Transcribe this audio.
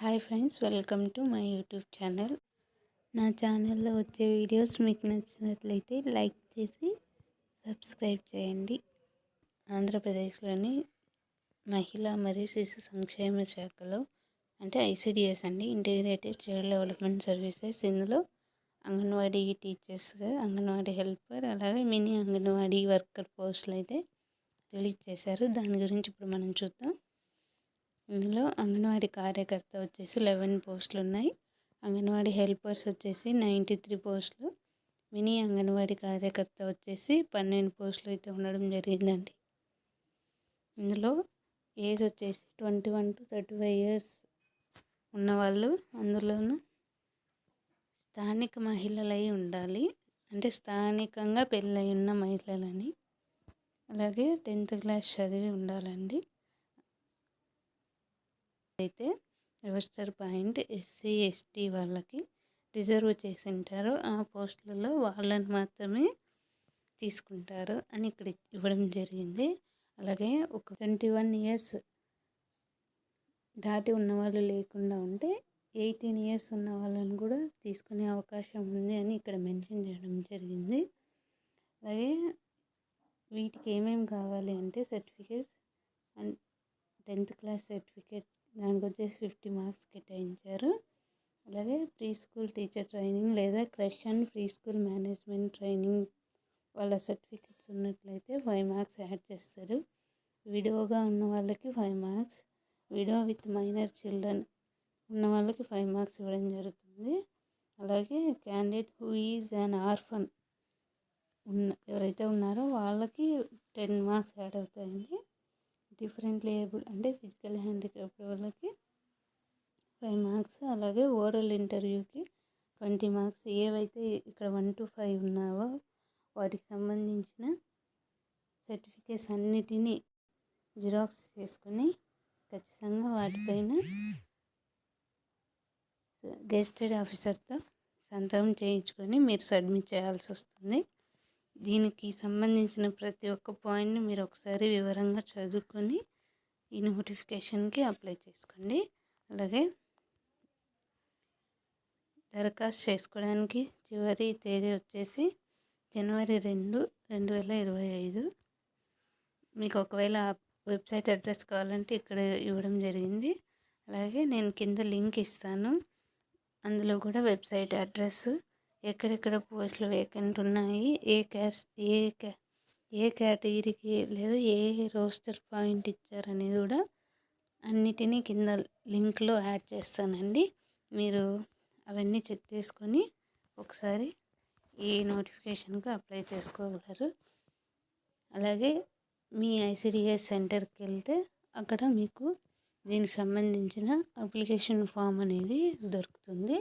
Hi friends welcome to my YouTube channel. నా ఛానల్లో వచ్చే వీడియోస్ మీకు నచ్చినట్లయితే లైక్ చేసి సబ్స్క్రైబ్ చేయండి. ఆంధ్రప్రదేశ్లోని మహిళా మరియు శిశు సంక్షేమ శాఖలో అంటే ఐసిడిఎస్ అండి ఇంటిగ్రేటెడ్ చైల్డ్ డెవలప్మెంట్ సర్వీసెస్ ఇందులో అంగన్వాడీ టీచర్స్గా అంగన్వాడీ హెల్పర్ అలాగే మినీ అంగన్వాడీ వర్కర్ పోస్టులు అయితే రిలీజ్ చేశారు. దాని గురించి ఇప్పుడు మనం చూద్దాం. ఇందులో అంగన్వాడీ కార్యకర్త వచ్చేసి లెవెన్ పోస్టులు ఉన్నాయి అంగన్వాడీ హెల్పర్స్ వచ్చేసి నైంటీ త్రీ పోస్టులు. మినీ అంగన్వాడీ కార్యకర్త వచ్చేసి పన్నెండు పోస్టులు అయితే ఉండడం జరిగిందండి. ఇందులో ఏజ్ వచ్చేసి twenty one to thirty five years ఉన్నవాళ్ళు అందులోనూ స్థానిక మహిళలై ఉండాలి. అంటే స్థానికంగా పెళ్ళై ఉన్న మహిళలని. అలాగే టెన్త్ క్లాస్ చదివి ఉండాలండి. అయితే రిజిస్టర్ పాయింట్ ఎస్సీ ఎస్టీ వాళ్ళకి రిజర్వ్ చేసి ఉంటారు. ఆ పోస్టులలో వాళ్ళని మాత్రమే తీసుకుంటారు అని ఇక్కడ ఇవ్వడం జరిగింది. అలాగే ఒక ట్వంటీ వన్ ఇయర్స్ దాటి ఉన్న వాళ్ళు లేకుండా ఉంటే ఎయిటీన్ ఇయర్స్ ఉన్న వాళ్ళని కూడా తీసుకునే అవకాశం ఉంది అని ఇక్కడ మెన్షన్ చేయడం జరిగింది. అలాగే వీటికి ఏమేమి కావాలి అంటే certificates and tenth class certificate దానికి వచ్చేసి ఫిఫ్టీ మార్క్స్ కేటాయించారు. అలాగే ప్రీ స్కూల్ టీచర్ ట్రైనింగ్ లేదా creche and pre school management training వాళ్ళ సర్టిఫికెట్స్ ఉన్నట్లయితే ఫైవ్ మార్క్స్ యాడ్ చేస్తారు. విడోగా ఉన్న వాళ్ళకి five marks widow with minor children ఉన్న వాళ్ళకి ఫైవ్ మార్క్స్ ఇవ్వడం జరుగుతుంది. అలాగే candidate who is an orphan ఉన్న ఎవరైతే ఉన్నారో వాళ్ళకి టెన్ మార్క్స్ యాడ్ అవుతాయండి. డిఫరెంట్ లేబుల్ అంటే ఫిజికల్ హ్యాండిక్యాప్ వాళ్ళకి ఫైవ్ మార్క్స్ అలాగే ఓరల్ ఇంటర్వ్యూకి ట్వంటీ మార్క్స్. ఏవైతే ఇక్కడ వన్ టు ఫైవ్ ఉన్నావో వాటికి సంబంధించిన సర్టిఫికేట్స్ అన్నిటినీ జిరాక్స్ చేసుకొని ఖచ్చితంగా వాటిపైన గెస్టెడ్ ఆఫీసర్తో సంతకం చేయించుకొని మీరు సబ్మిట్ చేయాల్సి వస్తుంది. దీనికి సంబంధించిన ప్రతి ఒక్క పాయింట్ని మీరు ఒకసారి వివరంగా చదువుకొని ఈ నోటిఫికేషన్కి అప్లై చేసుకోండి. అలాగే దరఖాస్తు చేసుకోవడానికి చివరి తేదీ వచ్చేసి జనవరి రెండు రెండు వేల ఇరవై ఐదు. మీకు ఒకవేళ వెబ్సైట్ అడ్రస్ కావాలంటే ఇక్కడ ఇవ్వడం జరిగింది. అలాగే నేను కింద లింక్ ఇస్తాను. అందులో కూడా వెబ్సైట్ అడ్రస్ ఎక్కడెక్కడ పోస్టులు వేకెంట్ ఉన్నాయి ఏ క్యాస్ట్ ఏ క్యా ఏ కేటగిరీకి లేదా ఏ రోస్టర్ పాయింట్ ఇచ్చారనేది కూడా అన్నిటినీ కింద లింక్లో యాడ్ చేస్తానండి. మీరు అవన్నీ చెక్ చేసుకొని ఒకసారి ఈ నోటిఫికేషన్కి అప్లై చేసుకోగలరు. అలాగే మీ ఐసిడిఎస్ సెంటర్కి వెళ్తే అక్కడ మీకు దీనికి సంబంధించిన అప్లికేషన్ ఫామ్ అనేది దొరుకుతుంది.